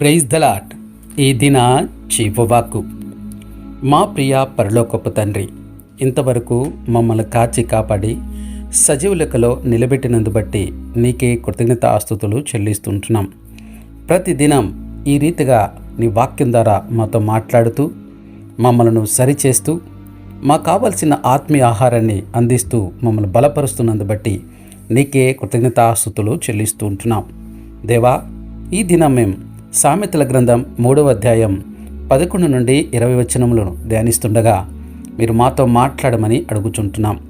Praise దలాట్ ఈ దిన చీపువాకు మా ప్రియ పరలోకపు తండ్రి ఇంతవరకు మమ్మల్ని కాచి కాపాడి సజీవులకలో నిలబెట్టినందు బట్టి నీకే కృతజ్ఞత ఆస్తుతులు చెల్లిస్తుంటున్నాం ప్రతిదినం ఈ రీతిగా నీ వాక్యం ద్వారా మాతో మాట్లాడుతూ మమ్మలను సరిచేస్తూ మాకు కావలసిన ఆత్మీయ ఆహారాన్ని అందిస్తూ మమ్మల్ని బలపరుస్తున్నందు బట్టి నీకే కృతజ్ఞతాస్తుతులు చెల్లిస్తూ ఉంటున్నాం దేవా ఈ దినం మేము సామెతల గ్రంథం మూడవ అధ్యాయం పదకొండు నుండి ఇరవై వచనములను ధ్యానిస్తుండగా మీరు మాతో మాట్లాడమని అడుగుచుంటున్నాం.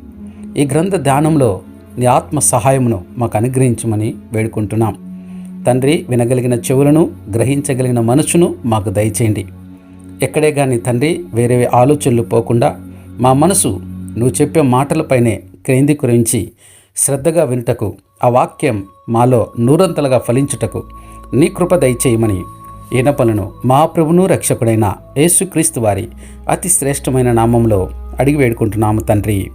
ఈ గ్రంథ ధ్యానంలో నీ ఆత్మ సహాయమును మాకు అనుగ్రహించమని వేడుకుంటున్నాం. తండ్రి వినగలిగిన చెవులను గ్రహించగలిగిన మనసును మాకు దయచేయండి. ఎక్కడే కానీ తండ్రి వేరే ఆలోచనలు పోకుండా మా మనసు నువ్వు చెప్పే మాటలపైనే కేంద్రీకరించి శ్రద్ధగా వినుటకు ఆ వాక్యం మాలో నూరంతలుగా ఫలించుటకు నీ కృప దయచేయమని ఈనపలను మా ప్రభును రక్షకుడైన యేసుక్రీస్తు వారి అతి శ్రేష్టమైన నామంలో అడిగి వేడుకుంటున్నాము తండ్రి.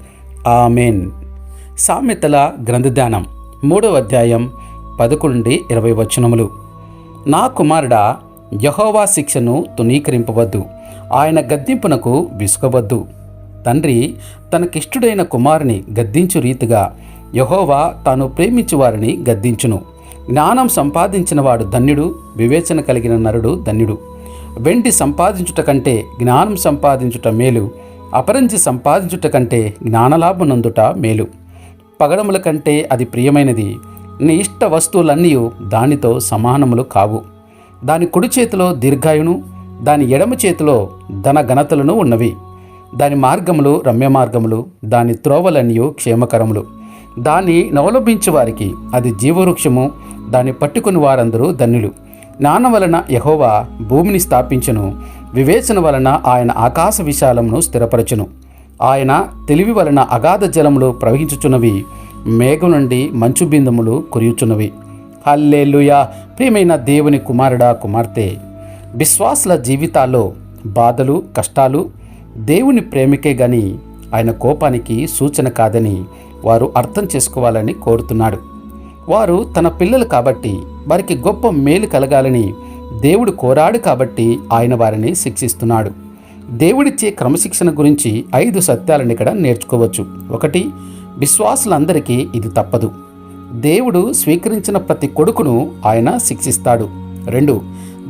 ఆమెన్. సామెతల గ్రంథధ్యానం మూడవ అధ్యాయం పదకొండు నుండి ఇరవై వచనములు. నా కుమారుడా యహోవా శిక్షను తునీకరింపవద్దు ఆయన గద్దింపునకు విసుకవద్దు తండ్రి తనకిష్టుడైన కుమారుని గద్దించు రీతిగా యహోవా తాను ప్రేమించు వారిని గద్దించును. జ్ఞానం సంపాదించిన వాడు ధన్యుడు వివేచన కలిగిన నరుడు ధన్యుడు. వెండి సంపాదించుట కంటే జ్ఞానం సంపాదించుట మేలు అపరంజి సంపాదించుట కంటే జ్ఞానలాభనందుట మేలు. పగడముల కంటే అది ప్రియమైనది నీ ఇష్ట వస్తువులన్నీ దానితో సమానములు కావు. దాని కుడి చేతిలో దీర్ఘాయును దాని ఎడమ చేతిలో ధన ఘనతలను ఉన్నవి. దాని మార్గములు రమ్య మార్గములు దాని త్రోవలన్నీ క్షేమకరములు. దాన్ని నవలంబించే వారికి. అది జీవవృక్షము. దాన్ని పట్టుకుని వారందరూ ధన్యులు. జ్ఞానం వలన యహోవా భూమిని స్థాపించును. వివేచన వలన ఆయన ఆకాశ విశాలమును స్థిరపరచును. ఆయన తెలివి వలన అగాధ జలములు ప్రవహించుచున్నవి. మేఘం నుండి మంచు బిందములు కురియుచున్నవి. హల్లేలుయా! ప్రియమైన దేవుని కుమారుడా కుమార్తె! విశ్వాసుల జీవితాల్లో బాధలు కష్టాలు దేవుని ప్రేమికే గాని ఆయన కోపానికి సూచన కాదని వారు అర్థం చేసుకోవాలని కోరుతున్నాడు. వారు తన పిల్లలు కాబట్టి వారికి గొప్ప మేలు కలగాలని దేవుడు కోరాడు కాబట్టి ఆయన వారిని శిక్షిస్తున్నాడు. దేవుడిచ్చే క్రమశిక్షణ గురించి ఐదు సత్యాలను ఇక్కడ నేర్చుకోవచ్చు. ఒకటి విశ్వాసులందరికీ ఇది తప్పదు. దేవుడు స్వీకరించిన ప్రతి కొడుకును ఆయన శిక్షిస్తాడు. రెండు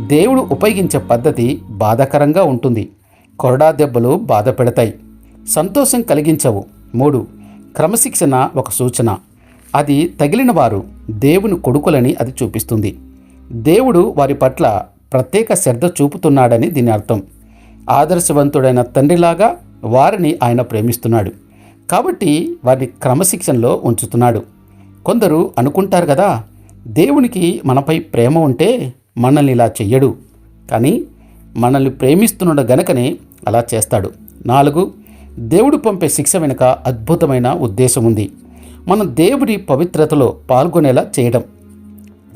దేవుడు ఉపయోగించే పద్ధతి బాధాకరంగా ఉంటుంది. కొరడా దెబ్బలు బాధ పెడతాయి. సంతోషం కలిగించవు. మూడు క్రమశిక్షణ ఒక సూచన. అది తగిలిన వారు దేవుని కొడుకులని అది చూపిస్తుంది. దేవుడు వారి పట్ల ప్రత్యేక శ్రద్ధ చూపుతున్నాడని దీని అర్థం. ఆదర్శవంతుడైన తండ్రిలాగా వారిని ఆయన ప్రేమిస్తున్నాడు. కాబట్టి వారిని క్రమశిక్షణలో ఉంచుతున్నాడు. కొందరు అనుకుంటారు కదా దేవునికి మనపై ప్రేమ ఉంటే మనల్ని ఇలా చెయ్యడు. కానీ మనల్ని ప్రేమిస్తున్నాడు గనకనే అలా చేస్తాడు. నాలుగు దేవుడు పంపే శిక్ష వెనుక అద్భుతమైన ఉద్దేశం ఉంది. మనం దేవుడి పవిత్రతలో పాల్గొనేలా చేయడం.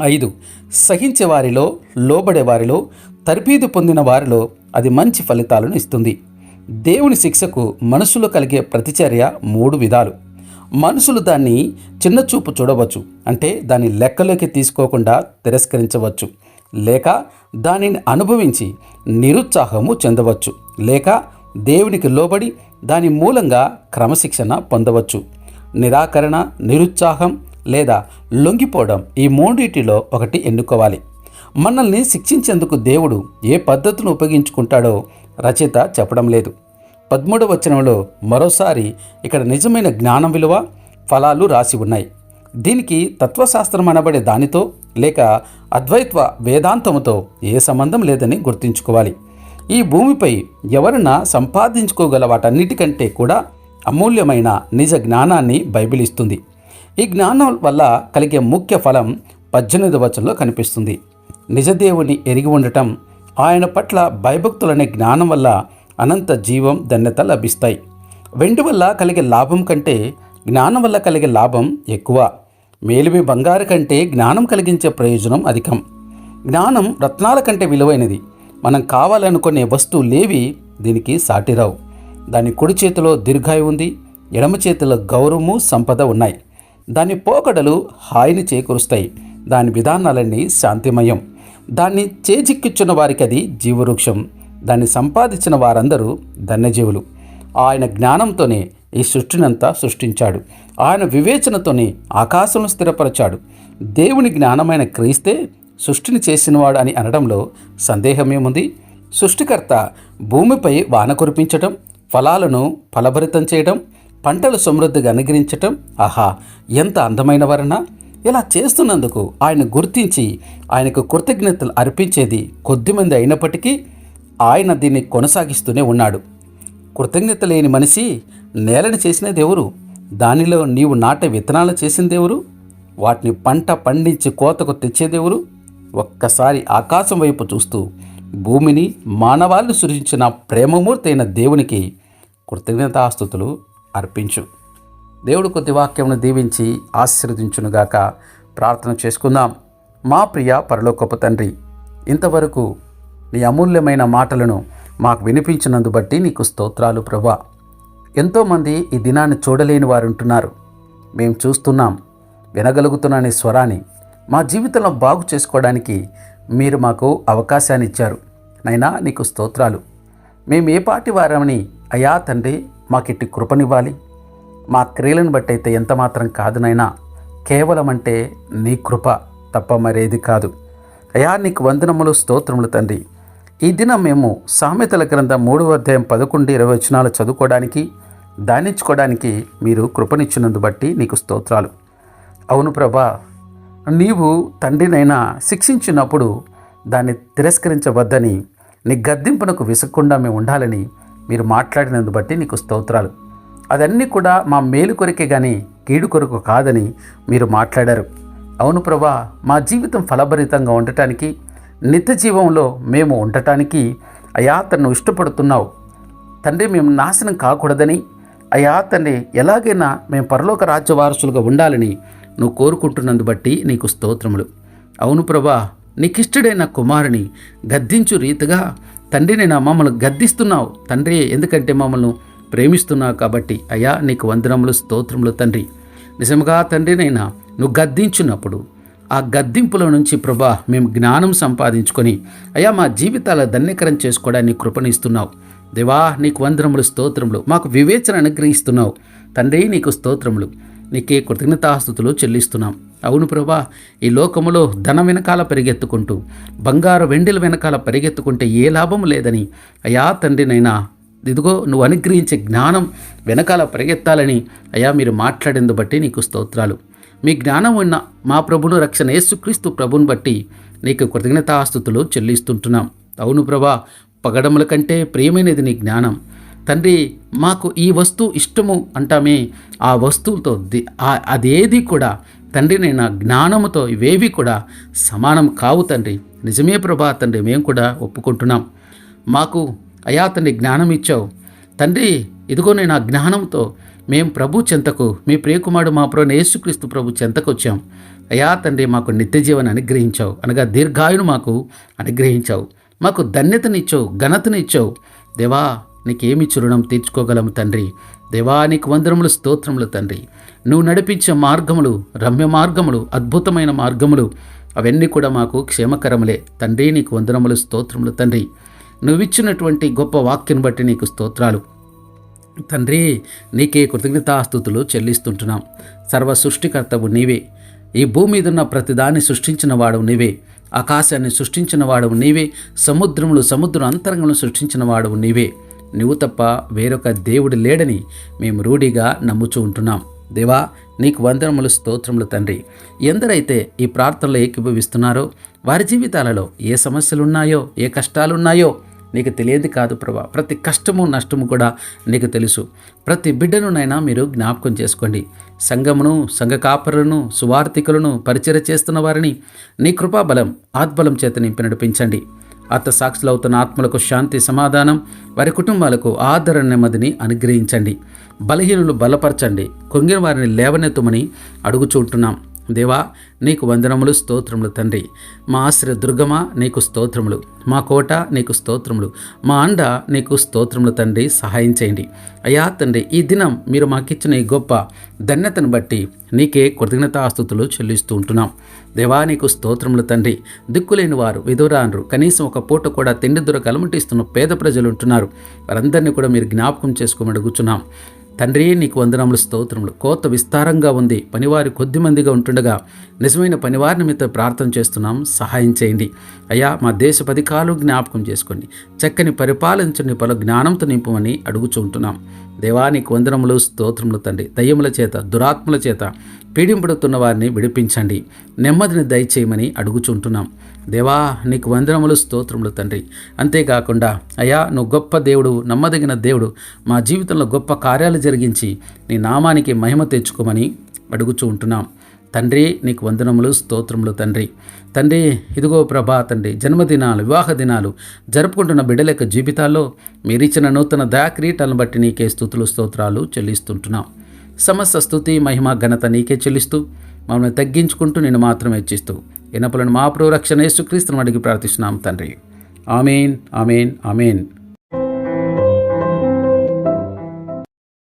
ఐదు సహించే వారిలో లోబడే వారిలో తర్బీదు పొందిన వారిలో అది మంచి ఫలితాలను ఇస్తుంది. దేవుని శిక్షకు మనసులో కలిగే ప్రతిచర్య మూడు విధాలు. మనుషులు దాన్ని చిన్నచూపు చూడవచ్చు అంటే దాన్ని లెక్కలోకి తీసుకోకుండా తిరస్కరించవచ్చు. లేక దానిని అనుభవించి నిరుత్సాహము చెందవచ్చు. లేక దేవునికి లోబడి దాని మూలంగా క్రమశిక్షణ పొందవచ్చు. నిరాకరణ నిరుత్సాహం లేదా లొంగిపోవడం ఈ మూడింటిలో ఒకటి ఎన్నుకోవాలి. మనల్ని శిక్షించేందుకు దేవుడు ఏ పద్ధతిని ఉపయోగించుకుంటాడో రచయిత చెప్పడం లేదు. పదమూడవ వచనంలో మరోసారి ఇక్కడ నిజమైన జ్ఞానం విలువ ఫలాలు రాసి ఉన్నాయి. దీనికి తత్వశాస్త్రం అనబడే దానితో లేక అద్వైత్వ వేదాంతముతో ఏ సంబంధం లేదని గుర్తుంచుకోవాలి. ఈ భూమిపై ఎవరన్నా సంపాదించుకోగల వాటన్నిటికంటే కూడా అమూల్యమైన నిజ జ్ఞానాన్ని బైబిల్ ఇస్తుంది. ఈ జ్ఞానం వల్ల కలిగే ముఖ్య ఫలం పద్దెనిమిది వచనంలో కనిపిస్తుంది. నిజదేవుని ఎరిగి ఉండటం ఆయన పట్ల భయభక్తులనే జ్ఞానం వల్ల అనంత జీవం ధన్యత లభిస్తాయి. వెండి వల్ల కలిగే లాభం కంటే జ్ఞానం వల్ల కలిగే లాభం ఎక్కువ. మేలిమి బంగారు కంటే జ్ఞానం కలిగించే ప్రయోజనం అధికం. జ్ఞానం రత్నాల కంటే విలువైనది. మనం కావాలనుకునే వస్తువులేవి దీనికి సాటిరావు. దాని కుడి చేతిలో దీర్ఘాయు ఉంది ఎడమ చేతిలో గౌరవము సంపద ఉన్నాయి. దాని పోకడలు హాయిని చేకూరుస్తాయి. దాని విధానాలన్నీ శాంతిమయం. దాన్ని చేజిక్కిచ్చున్న వారికి అది జీవవృక్షం. దాన్ని సంపాదించిన వారందరూ ధన్యజీవులు. ఆయన జ్ఞానంతోనే ఈ సృష్టినంతా సృష్టించాడు. ఆయన వివేచనతోనే ఆకాశం స్థిరపరచాడు. దేవుని జ్ఞానమైన క్రీస్తే సృష్టిని చేసినవాడు అని అనడంలో సందేహమేముంది? సృష్టికర్త భూమిపై వాన కురిపించటం ఫలాలను ఫలభరితం చేయడం పంటలు సమృద్ధిగా అనుగ్రహించటం ఆహా ఎంత అందమైన వర్ణ! ఇలా చేస్తున్నందుకు ఆయన గుర్తించి ఆయనకు కృతజ్ఞతలు అర్పించేది కొద్దిమంది అయినప్పటికీ ఆయన దీన్ని కొనసాగిస్తూనే ఉన్నాడు. కృతజ్ఞత లేని మనిషి నేలను చేసిన ఎవరు దానిలో నీవు నాటే విత్తనాలు చేసిందెవరు వాటిని పంట పండించి కోతకు తెచ్చేదెవరు ఒక్కసారి ఆకాశం వైపు చూస్తూ భూమిని మానవాళ్ళు సృజించిన ప్రేమమూర్తి అయిన దేవునికి కృతజ్ఞతాస్థుతులు అర్పించు. దేవుడు కొద్ది వాక్యమును దీవించి ఆశీర్వదించునుగాక ప్రార్థన చేసుకుందాం. మా ప్రియ పరలోకపు తండ్రి ఇంతవరకు నీ అమూల్యమైన మాటలను మాకు వినిపించినందు బట్టి నీకు స్తోత్రాలు ప్రభా. ఎంతోమంది ఈ దినాన్ని చూడలేని వారు ఉంటున్నారు. మేము చూస్తున్నాం వినగలుగుతున్న నీ స్వరాన్ని మా జీవితంలో బాగు చేసుకోవడానికి మీరు మాకు అవకాశాన్ని ఇచ్చారు. నైనా నీకు స్తోత్రాలు. మేము ఏ పాటి వారమని అయా తండ్రి మాకిట్టి కృపనివ్వాలి. మా క్రియలను బట్టి అయితే ఎంత మాత్రం కాదు నైనా కేవలం అంటే నీ కృప తప్ప మరేది కాదు. అయా నీకు వందనములు స్తోత్రములు తండ్రి. ఈ దినం మేము సామెతల గ్రంథం మూడవ అధ్యాయం పదకొండు ఇరవై వచనాలు చదువుకోవడానికి దానించుకోవడానికి మీరు కృపనిచ్చినందు బట్టి నీకు స్తోత్రాలు. అవును ప్రభా నీవు తండ్రినైనా శిక్షించినప్పుడు దాన్ని తిరస్కరించవద్దని నీ గద్దింపునకు విసక్కుండా మేము ఉండాలని మీరు మాట్లాడినందు బట్టి నీకు స్తోత్రాలు. అదన్నీ కూడా మా మేలు కొరకే కానీ కీడు కొరకు కాదని మీరు మాట్లాడారు. అవును ప్రభా మా జీవితం ఫలభరితంగా ఉండటానికి నిత్య జీవంలో మేము ఉండటానికి అయా తను ఇష్టపడుతున్నావు. తండ్రి మేము నాశనం కాకూడదని అయా తండ్రి ఎలాగైనా మేము పరలోక రాజ్య వారసులుగా ఉండాలని నువ్వు కోరుకుంటున్నందు బట్టి నీకు స్తోత్రములు. అవును ప్రభా నీకిష్టడైన కుమారుని గద్దించు రీతిగా తండ్రిని నా మమ్మల్ని గద్దిస్తున్నావు. తండ్రి ఎందుకంటే మమ్మల్ని ప్రేమిస్తున్నావు కాబట్టి అయ్యా నీకు వందనములు స్తోత్రములు తండ్రి. నిజముగా తండ్రినైనా నువ్వు గద్దించున్నప్పుడు ఆ గద్దింపుల నుంచి ప్రభా మేము జ్ఞానం సంపాదించుకొని అయ్యా మా జీవితాల ధన్యకరం చేసుకోవడానికి కృపణిస్తున్నావు. దేవా నీకు వందనములు స్తోత్రములు మాకు వివేచన అనుగ్రహిస్తున్నావు. తండ్రి నీకు స్తోత్రములు. నీకే కృతజ్ఞతాస్థుతులు చెల్లిస్తున్నాం. అవును ప్రభా ఈ లోకములో ధనం వెనకాల పరిగెత్తుకుంటూ బంగారు వెండిల వెనకాల పరిగెత్తుకుంటే ఏ లాభం లేదని అయా తండ్రినైనా ఇదిగో నువ్వు అనుగ్రహించే జ్ఞానం వెనకాల పరిగెత్తాలని అయా మీరు మాట్లాడేందు బట్టి నీకు స్తోత్రాలు. మీ జ్ఞానం ఉన్న మా ప్రభును రక్షణ యేసుక్రీస్తు ప్రభుని బట్టి నీకు కృతజ్ఞతాస్థుతులు చెల్లిస్తుంటున్నాం. అవును ప్రభా పగడముల కంటే ప్రియమైనది నీ జ్ఞానం. తండ్రి మాకు ఈ వస్తువు ఇష్టము అంటామే. ఆ వస్తువుతో అదేది కూడా తండ్రి నేను జ్ఞానముతో ఇవేవి కూడా సమానం కావు తండ్రి. నిజమే ప్రభా తండ్రి మేము కూడా ఒప్పుకుంటున్నాం. మాకు అయా తండ్రి జ్ఞానం ఇచ్చావు. తండ్రి ఇదిగో నేను ఆ జ్ఞానంతో మేము ప్రభు చెంతకు మీ ప్రియకుమారుడు మా ప్రభు యేసుక్రీస్తు ప్రభు చెంతకు వచ్చాం అయా తండ్రి మాకు నిత్య జీవన అనుగ్రహించావు. అనగా దీర్ఘాయును మాకు అనుగ్రహించావు. మాకు ధన్యతనిచ్చావు ఘనతనిచ్చావు. దేవా నీకేమి చురుణం తీర్చుకోగలము తండ్రి? దేవానికి నీకు వందనములు స్తోత్రములు తండ్రి. నువ్వు నడిపించే మార్గములు రమ్య మార్గములు అద్భుతమైన మార్గములు. అవన్నీ కూడా మాకు క్షేమకరములే. తండ్రి నీకు వందనములు స్తోత్రములు తండ్రి. నువ్విచ్చినటువంటి గొప్ప వాక్యం బట్టి నీకు స్తోత్రాలు. తండ్రి నీకే కృతజ్ఞతాస్థుతులు చెల్లిస్తుంటున్నాం. సర్వ సృష్టికర్తవు నీవే. ఈ భూమి మీద ఉన్న ప్రతిదాన్ని సృష్టించిన వాడు నీవే. ఆకాశాన్ని సృష్టించిన వాడు నీవే. సముద్రములు సముద్రం అంతరంగంలో సృష్టించిన వాడు నీవే. నువ్వు తప్ప వేరొక దేవుడు లేడని మేము రూఢిగా నమ్ముచూ ఉంటున్నాం. దేవా నీకు వందనములు స్తోత్రములు తండ్రి. ఎందరైతే ఈ ప్రార్థనలో ఏకీభవిస్తున్నారో వారి జీవితాలలో ఏ సమస్యలున్నాయో ఏ కష్టాలున్నాయో నీకు తెలియదు కాదు ప్రభా. ప్రతి కష్టము నష్టము కూడా నీకు తెలుసు. ప్రతి బిడ్డనునైనా మీరు జ్ఞాపకం చేసుకోండి. సంఘమును సంఘ కాపరులను సువార్థికులను పరిచయ చేస్తున్న వారిని నీ కృపాబలం ఆత్బలం చేత నింపి నడిపించండి. అవుతున్న ఆత్మలకు శాంతి సమాధానం వారి కుటుంబాలకు ఆదరణ నెమ్మదిని అనుగ్రహించండి. బలహీనులు బలపరచండి. కొంగిన వారిని లేవనెత్తమని అడుగుచుంటున్నాం. దేవా నీకు వందనములు స్తోత్రములు తండ్రి. మా ఆశ్రయ దుర్గమా నీకు స్తోత్రములు. మా కోట నీకు స్తోత్రములు. మా అండ నీకు స్తోత్రములు తండ్రి సహాయం చేయండి. అయ్యా తండ్రి ఈ దినం మీరు మాకిచ్చిన ఈ గొప్ప ధన్యతను బట్టి నీకే కృతజ్ఞతాస్తుతులు చెల్లిస్తూ ఉంటున్నాం. దేవా నీకు స్తోత్రములు తండ్రి. దిక్కులేని వారు విధురానరు కనీసం ఒక పూట కూడా తిండి దొరక అలమటిస్తున్న పేద ప్రజలు ఉంటున్నారు. వారందరినీ కూడా మీరు జ్ఞాపకం చేసుకోమని అడుగుచున్నాం. తండ్రి నీకు వందనములు స్తోత్రములు. కోత విస్తారంగా ఉంది. పనివారి కొద్ది మందిగా ఉంటుండగా నిజమైన పనివారి నిమిత్తం ప్రార్థన చేస్తున్నాం. సహాయం చేయండి. అయ్యా మా దేశ పథకాలు జ్ఞాపకం చేసుకోండి. చక్కని పరిపాలించండి. పలు జ్ఞానంతో నింపమని అడుగుచుంటున్నాం. నీకు వందనములు స్తోత్రములు తండ్రి. దయ్యముల చేత దురాత్మల చేత పీడింపడుతున్న వారిని విడిపించండి. నెమ్మదిని దయచేయమని అడుగుచుంటున్నాం. దేవా నీకు వందనములు స్తోత్రములు తండ్రి. అంతేకాకుండా అయ్యా నువ్వు గొప్ప దేవుడు నమ్మదగిన దేవుడు మా జీవితంలో గొప్ప కార్యాలు జరిగించి నీ నామానికి మహిమ తెచ్చుకోమని అడుగుచూ ఉంటున్నాం తండ్రి నీకు వందనములు స్తోత్రములు తండ్రి. తండ్రి ఇదిగో ప్రభా తండ్రి జన్మదినాలు వివాహ దినాలు జరుపుకుంటున్న బిడ్డల యొక్క జీవితాల్లో మీరిచ్చిన నూతన దయాక్రీటలను బట్టి నీకే స్థుతులు స్తోత్రాలు చెల్లిస్తుంటున్నాం. సమస్త స్థుతి మహిమ ఘనత నీకే చెల్లిస్తూ మమ్మల్ని తగ్గించుకుంటూ నేను మాత్రం హెచ్చిస్తూ ఎన్నపులను మా ప్రోరక్షణ యేసుక్రీస్తును అడిగి ప్రార్థిస్తున్నాం తండ్రి. Amen amen amen.